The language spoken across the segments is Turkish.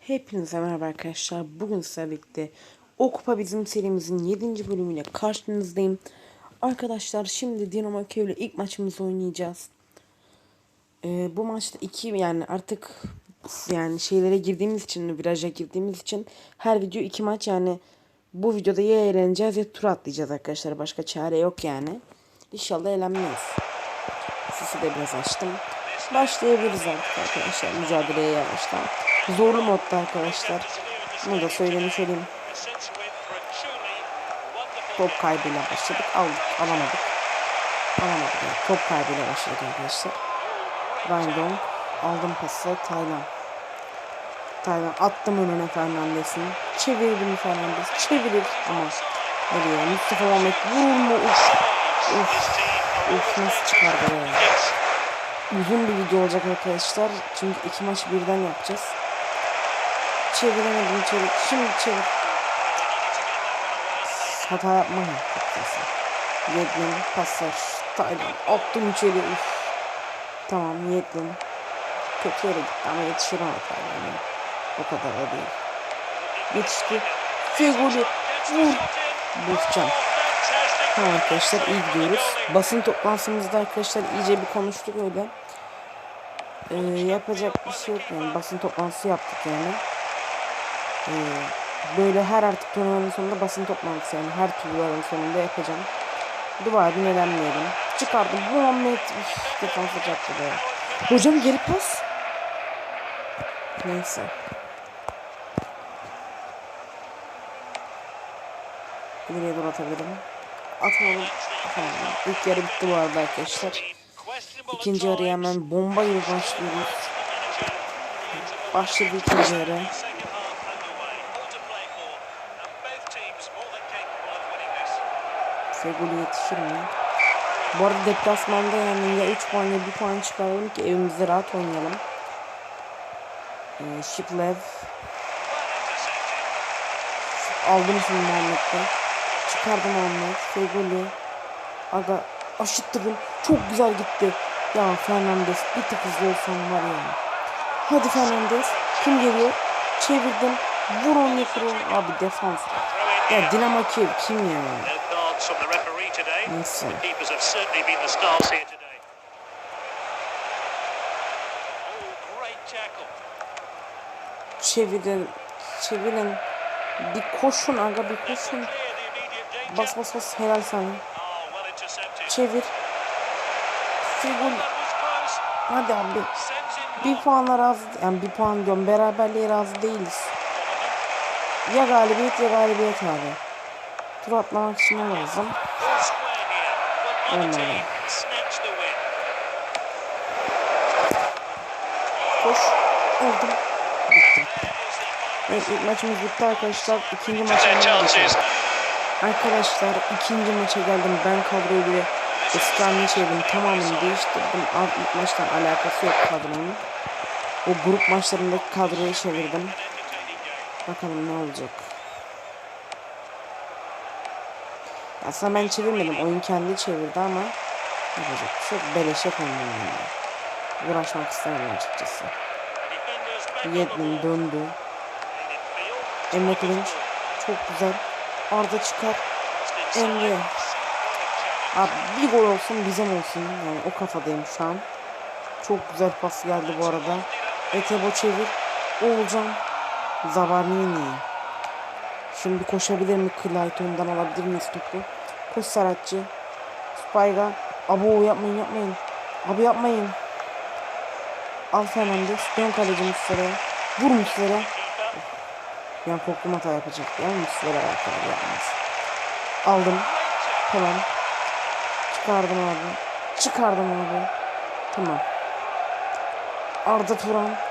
Hepinize merhaba arkadaşlar. Bugün sizlerle birlikte O Bizim serimizin 7. bölümüyle karşınızdayım. Arkadaşlar şimdi Dinamo Kiev ile ilk maçımızı oynayacağız. Ee, bu maçta iki yani artık yani şeylere girdiğimiz için viraja girdiğimiz için her video iki maç yani bu videoda ya eğleneceğiz ya tur atlayacağız arkadaşlar. Başka çare yok yani. İnşallah eğlenmeyiz. Sesi de biraz açtım. Başlayabiliriz artık arkadaşlar mücadeleye yavaştan. Zorlu modda arkadaşlar. Bunu da söylemiş olayım. Top kaybıyla başladık. Aldık. Alamadık. Alamadık. Yani. Top kaybıyla başladık arkadaşlar. Random. Aldım pası. Taylan. Taylan attım önüne Fernandes'in. Çevirdim Fernandes. Çevirir ama nereye? Mustafa Mehmet vurur mu? Uf. Uf. Uf nasıl çıkardı be? Uzun bir video olacak arkadaşlar. Çünkü iki maç birden yapacağız. Çeviremedim çevir. Şimdi çevir. Hata yapma ya. Yedlin paslar. Taylan attım içeri. Uf. Tamam Yedlin. Kötü yere gitti ama yetişir ama Taylan. Yani. O kadar da değil. Yetişti. Fegoli. Vur. Burçcan. Tamam arkadaşlar iyi gidiyoruz. Basın toplantımızda arkadaşlar iyice bir konuştuk öyle. Ee, yapacak bir şey yok yani basın toplantısı yaptık yani. Ee, böyle her artık turnuvanın sonunda basın toplantısı yani her turların sonunda yapacağım. Dua edin eğlenmeyelim. Çıkardım Muhammed. Defansa çarptı be. Hocam geri pas. Neyse. İleriye doğru atabilirim. Atmadım. Tamam. İlk yarı bitti bu arada arkadaşlar. İkinci yarıya hemen bomba gibi başlıyoruz. Başladı ikinci yarı. Feguli yetişir mi? Bu arada deplasmanda yani ya 3 puan ya 1 puan çıkaralım ki evimizde rahat oynayalım. Ee, Şiplev. Aldım şimdi Muhammed'den. Çıkardım Muhammed. Feguli. Aga aşıttırdım. Çok güzel gitti. Ya Fernandes bir tık hızlı olsam var ya. Hadi Fernandes. Kim geliyor? Çevirdim. Vur onu kuru. Abi defans. Ya Dinamo Kiev kim ya? Neyse. Çevirin. Çevirin. Bir koşun aga bir koşun. Bas bas bas helal sana. Çevir. Figul. Hadi abi. Bir puanla razı yani bir puan diyorum beraberliğe razı değiliz. Ya galibiyet ya galibiyet abi. Tur atlamak için ne lazım? Olmadı. Koş. Aldım. Bitti. Evet ilk maçımız bitti arkadaşlar. İkinci maça geçelim. Arkadaşlar ikinci maça geldim. Ben kadroyu bile haline çevirdim. Tamamen değiştirdim. İlk maçtan alakası yok kadronun. O grup maçlarındaki kadroyu çevirdim. Bakalım ne olacak. Aslında ben çevirmedim. Oyun kendi çevirdi ama yapacak bir. Beleşe koydum yani. Uğraşmak istemiyorum açıkçası. Yedlin döndü. Emre Kılınç çok güzel. Arda çıkar. Emre. Abi bir gol olsun bizim olsun. Yani o kafadayım şu an. Çok güzel pas geldi bu arada. Etebo çevir. Oğulcan. Zavarnini. Şimdi koşabilir mi Clayton'dan alabilir miyiz topu? Koş Saratçı. Spayga. Abo yapmayın yapmayın. Abi yapmayın. Al Fernandes. Dön kaleci Muslera'ya. Vur Muslera'ya. Ben korktum hata yapacak ya Muslera ayakkabı yapmaz. Aldım. Tamam. Çıkardım abi. Çıkardım abi. Tamam. Arda Turan.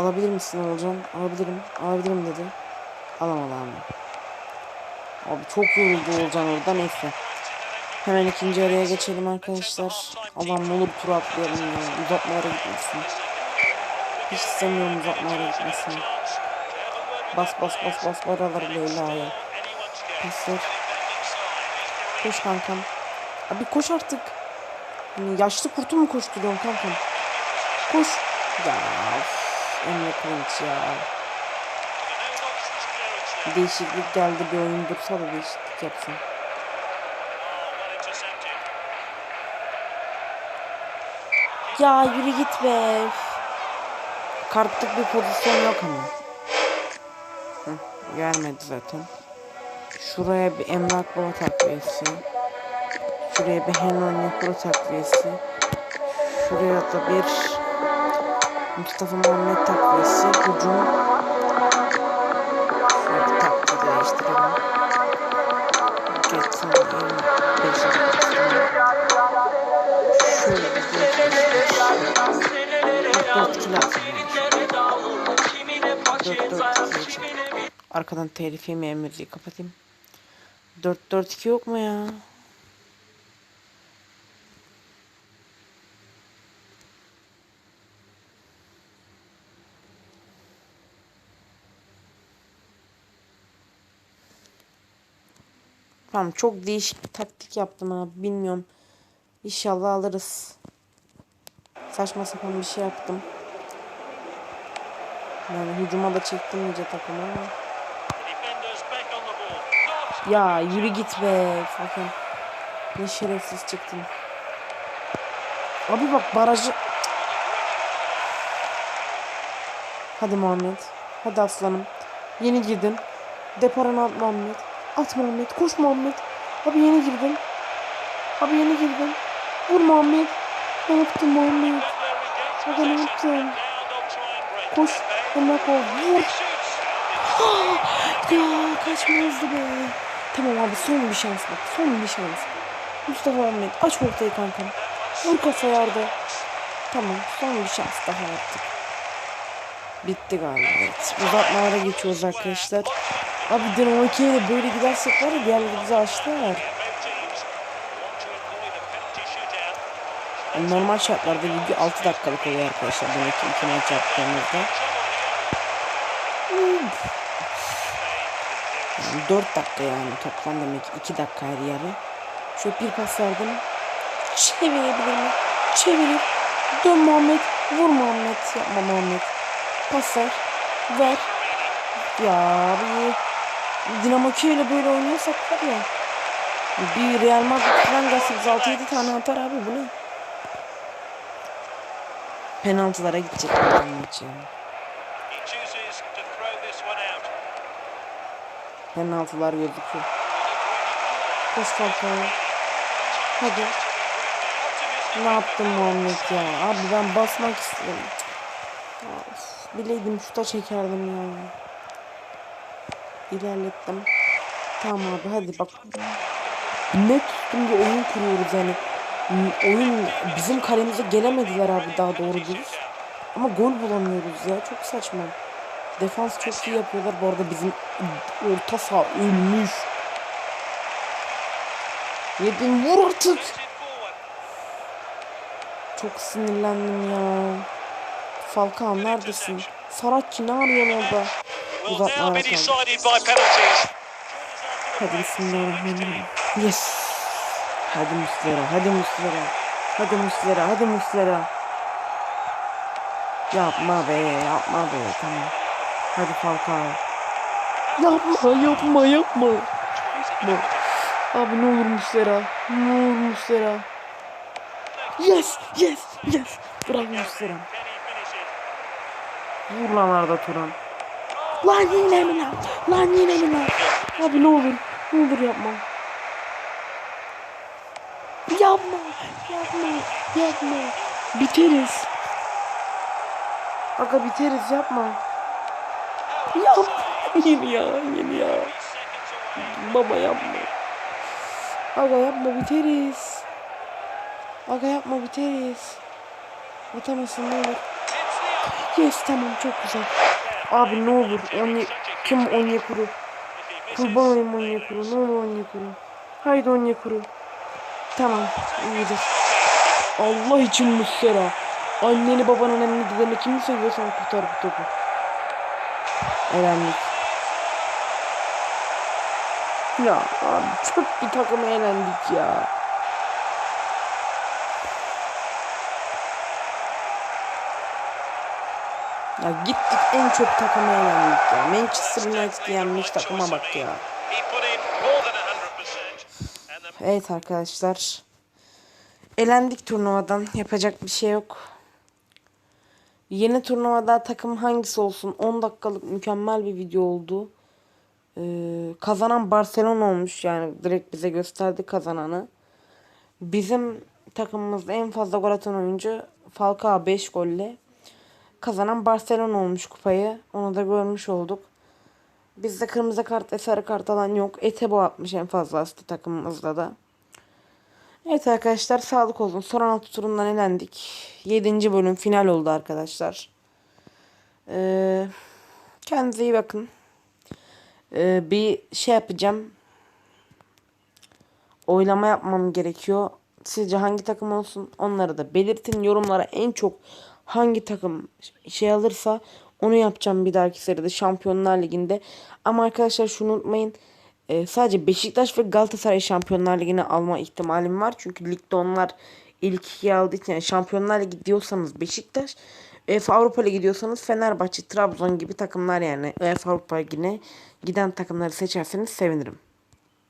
Alabilir misin Olcan? Alabilirim. Alabilirim dedi. Alamadı abi. Abi çok yoruldu Olcan orada neyse. Hemen ikinci araya geçelim arkadaşlar. Ne olur tur atlayalım ya. Uzatmalara gitmesin. Hiç istemiyorum uzatmalara gitmesini. Bas bas bas bas oraları Leyla'ya. Pasır. Koş kankam. Abi koş artık. Hani yaşlı kurtu mu koşturuyorsun kankam? Koş. Ya. Emre ya. Değişiklik geldi bir oyun dursa da değişiklik yapsın. Ya yürü git be. Kartlık bir pozisyon yok ama. Hı, gelmedi zaten. Şuraya bir Emrah Baba takviyesi. Şuraya bir Henon Yakuru takviyesi. Şuraya da bir Mustafa Muhammed takviyesi. Hücum. Şöyle değiştirelim. Geçsin. Beşe Şöyle bir Dört kilo atayım. Dört dört iki için. Arkadan telifi mi müziği kapatayım. 4-4-2 yok mu ya? Tamam çok değişik bir taktik yaptım ha bilmiyorum. İnşallah alırız. Saçma sapan bir şey yaptım. Yani hücuma da çektim iyice takımı ama. Ya yürü git be Fakan. Ne şerefsiz çıktın. Abi bak barajı... Hadi Muhammed. Hadi aslanım. Yeni girdin. Deparana at Muhammed. At Muhammed. Koş Muhammed. Abi yeni girdin. Abi yeni girdin. Vur Muhammed. Ne yaptın Muhammed? Abi ne yaptın? Koş. Emrah ol. Vur. Ya kaçmazdı be. Tamam abi son bir şans bak. Son bir şans. Mustafa Ahmet aç ortayı kankam. Vur kafaya Arda. Tamam son bir şans daha artık. Bitti galiba evet. Uzatmalara geçiyoruz arkadaşlar. Abi Dinamo 2'ye de böyle gidersek var ya diğerleri bizi açtılar. Yani normal şartlarda video 6 dakikalık oluyor arkadaşlar. Demek ki 2 maç yaptığımızda. Yani 4 dakika yani toplam demek ki 2 dakika her yarı. Şöyle bir pas verdim. Çevirebilir mi? Çevirir. Dön Muhammed. Vur Muhammed. Yapma Muhammed. Pas ver. Ver. Ya abi. Dinamo ile böyle oynuyorsak var ya. Bir Real Madrid falan gelse biz 6-7 tane atar abi bu? Penaltılara gidecek maç ya. Penaltılar gözüküyor. Koş kalkaya. Hadi. Ne yaptın Muhammed ya? Abi ben basmak istedim. Of, bileydim şuta çekerdim ya. İlerlettim. Tamam abi hadi bak. Ne tuttum bir oyun kuruyoruz yani. Oyun bizim kalemize gelemediler abi daha doğru dürüst. Ama gol bulamıyoruz ya çok saçma. Defans çok iyi yapıyorlar. Bu arada bizim orta saha ölmüş. Yedin vur artık. Çok sinirlendim ya. Falcao neredesin? Saratçı ne arıyorsun orada? Kaldı. Hadi bismillahirrahmanirrahim. Yes. Hadi Muslera, hadi Muslera. Hadi Muslera, hadi Muslera. Yapma be, yapma be, tamam. Hadi Falcao. Yapma, yapma, yapma. Yapma. Abi ne olur Muslera. Ne olur Muslera. Yes, yes, yes. Bravo Muslera. Vur lan Arda Turan. Lan yine mi lan? Lan yine mi lan? Abi ne olur. Ne olur yapma. Yapma. Yapma. Yapma. Biteriz. Aga biteriz yapma. Yapma. Yeni ya. Yeni ya. Baba yapma. Aga yapma biteriz. Aga yapma biteriz. Atamazsın ne olur. Yes tamam çok güzel. Abi ne olur Onye kim Onyekuru? Kurban olayım Onyekuru. Ne olur Onyekuru. Haydi Onyekuru. Tamam iyidir. Allah için Muslera. Anneni babanın emni dedeni kimi seviyorsan kurtar bu topu. Elendik. Ya abi çok bir takıma elendik ya. Ya gittik en çok takıma elendik ya. Manchester United yenmiş takıma bak ya. He put in more than 100%. And the Evet arkadaşlar. Elendik turnuvadan. Yapacak bir şey yok. Yeni turnuvada takım hangisi olsun? 10 dakikalık mükemmel bir video oldu. Ee, kazanan Barcelona olmuş yani direkt bize gösterdi kazananı. Bizim takımımızda en fazla gol atan oyuncu Falcao 5 golle. Kazanan Barcelona olmuş kupayı. Onu da görmüş olduk. Bizde kırmızı kart ve sarı kart alan yok. Etebo atmış en fazla aslında takımımızda da. Evet arkadaşlar sağlık olsun. Son 16 turundan elendik. 7. bölüm final oldu arkadaşlar. Ee, kendinize iyi bakın. Ee, bir şey yapacağım. Oylama yapmam gerekiyor. Sizce hangi takım olsun? Onları da belirtin. Yorumlara en çok hangi takım şey alırsa onu yapacağım bir dahaki seride Şampiyonlar Ligi'nde. Ama arkadaşlar şunu unutmayın. Ee, sadece Beşiktaş ve Galatasaray Şampiyonlar Ligi'ne alma ihtimalim var. Çünkü ligde onlar ilk ikiye aldığı için yani Şampiyonlar Ligi diyorsanız Beşiktaş, UEFA Avrupa Ligi diyorsanız Fenerbahçe, Trabzon gibi takımlar yani UEFA Avrupa Ligi'ne giden takımları seçerseniz sevinirim.